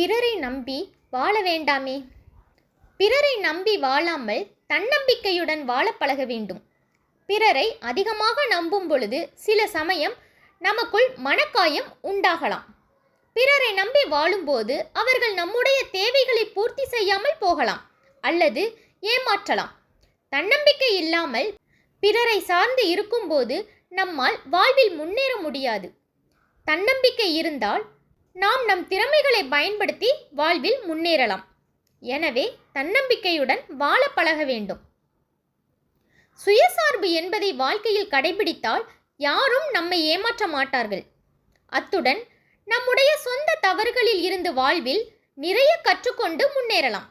பிறரை நம்பி வாழ வேண்டாமே. பிறரை நம்பி வாழாமல் தன்னம்பிக்கையுடன் வாழ பழக வேண்டும். பிறரை அதிகமாக நம்பும் பொழுது சில சமயம் நமக்குள் மனக்காயம் உண்டாகலாம். பிறரை நம்பி வாழும்போது அவர்கள் நம்முடைய தேவைகளை பூர்த்தி செய்யாமல் போகலாம் அல்லது ஏமாற்றலாம். தன்னம்பிக்கை இல்லாமல் பிறரை சார்ந்து இருக்கும்போது நம்மால் வாழ்வில் முன்னேற முடியாது. தன்னம்பிக்கை இருந்தால் நாம் நம் திறமைகளை பயன்படுத்தி வாழ்வில் முன்னேறலாம். எனவே தன்னம்பிக்கையுடன் வாழ பழக வேண்டும். சுயசார்பு என்பதை வாழ்க்கையில் கடைபிடித்தால் யாரும் நம்மை ஏமாற்ற மாட்டார்கள். அத்துடன் நம்முடைய சொந்த தவறுகளில் இருந்து வாழ்வில் நிறைய கற்றுக்கொண்டு முன்னேறலாம்.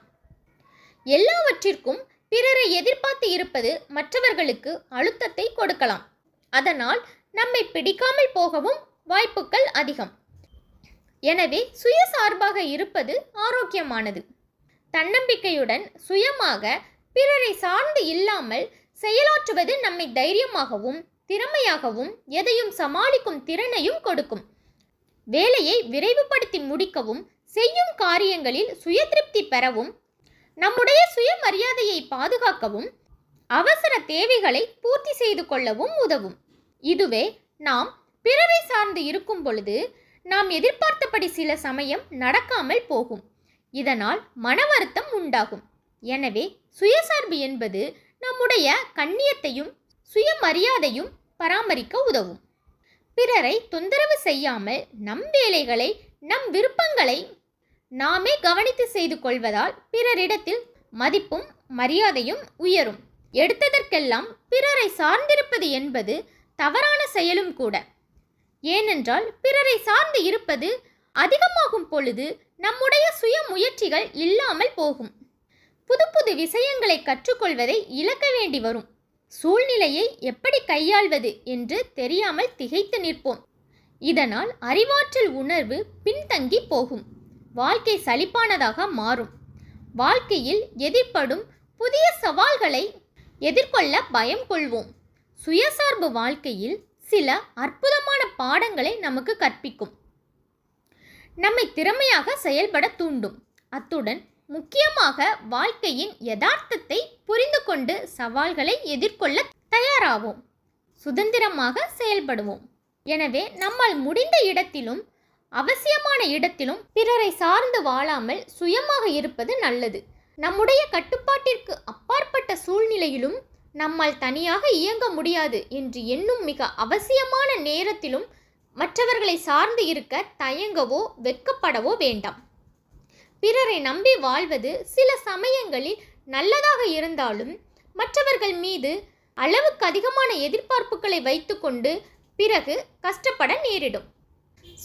எல்லாவற்றிற்கும் பிறரை எதிர்பார்த்து இருப்பது மற்றவர்களுக்கு அழுத்தத்தை கொடுக்கலாம். அதனால் நம்மை பிடிக்காமல் போகவும் வாய்ப்புகள் அதிகம். எனவே சுயசார்பாக இருப்பது ஆரோக்கியமானது. தன்னம்பிக்கையுடன் சுயமாக பிறரை சார்ந்து இல்லாமல் செயலாற்றுவது நம்மை தைரியமாகவும் திறமையாகவும் எதையும் சமாளிக்கும் திறனையும் கொடுக்கும். வேலையை விரைவுபடுத்தி முடிக்கவும் செய்யும் காரியங்களில் சுயதிருப்தி பெறவும் நம்முடைய சுயமரியாதையை பாதுகாக்கவும் அவசர தேவைகளை பூர்த்தி செய்து கொள்ளவும் உதவும். இதுவே நாம் பிறரை சார்ந்து இருக்கும் பொழுது நாம் எதிர்பார்த்தபடி சில சமயம் நடக்காமல் போகும். இதனால் மன வருத்தம் உண்டாகும். எனவே சுயசார்பு என்பது நம்முடைய கண்ணியத்தையும் சுயமரியாதையும் பராமரிக்க உதவும். பிறரை தொந்தரவு செய்யாமல் நம் வேலைகளை நம் விருப்பங்களை நாமே கவனித்து செய்து கொள்வதால் பிறரிடத்தில் மதிப்பும் மரியாதையும் உயரும். எடுத்ததற்கெல்லாம் பிறரை சார்ந்திருப்பது என்பது தவறான செயலும் கூட. ஏனென்றால் பிறரை சார்ந்து இருப்பது அதிகமாகும் பொழுது நம்முடைய சுய முயற்சிகள் இல்லாமல் போகும். புது புது விஷயங்களை கற்றுக்கொள்வதை இழக்க வேண்டி வரும். சூழ்நிலையை எப்படி கையாள்வது என்று தெரியாமல் திகைத்து நிற்போம். இதனால் அறிவாற்றல் உணர்வு பின்தங்கி போகும். வாழ்க்கை சலிப்பானதாக மாறும். வாழ்க்கையில் எதிர்ப்படும் புதிய சவால்களை எதிர்கொள்ள பயம் கொள்வோம். சுயசார்பு வாழ்க்கையில் சில அற்புதமான பாடங்களை நமக்கு கற்பிக்கும். நம்மை திறமையாக செயல்பட தூண்டும். அத்துடன் முக்கியமாக வாழ்க்கையின் யதார்த்தத்தை புரிந்து கொண்டு சவால்களை எதிர்கொள்ள தயாராவோம். சுதந்திரமாக செயல்படுவோம். எனவே நம்மால் முடிந்த இடத்திலும் அவசியமான இடத்திலும் பிறரை சார்ந்து வாழாமல் சுயமாக இருப்பது நல்லது. நம்முடைய கட்டுப்பாட்டிற்கு அப்பாற்பட்ட சூழ்நிலையிலும் நம்மால் தனியாக இயங்க முடியாது என்று எண்ணும் மிக அவசியமான நேரத்திலும் மற்றவர்களை சார்ந்து இருக்க தயங்கவோ வெட்கப்படவோ வேண்டாம். பிறரை நம்பி வாழ்வது சில சமயங்களில் நல்லதாக இருந்தாலும் மற்றவர்கள் மீது அளவுக்கு அதிகமான எதிர்பார்ப்புகளை வைத்துக்கொண்டு பிறகு கஷ்டப்பட நேரிடும்.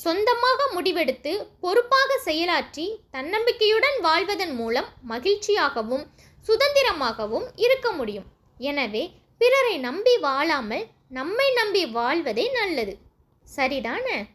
சொந்தமாக முடிவெடுத்து பொறுப்பாக செயலாற்றி தன்னம்பிக்கையுடன் வாழ்வதன் மூலம் மகிழ்ச்சியாகவும் சுதந்திரமாகவும் இருக்க முடியும். எனவே பிறரை நம்பி வாழாமல் நம்மை நம்பி வாழ்வதே நல்லது. சரிதானே?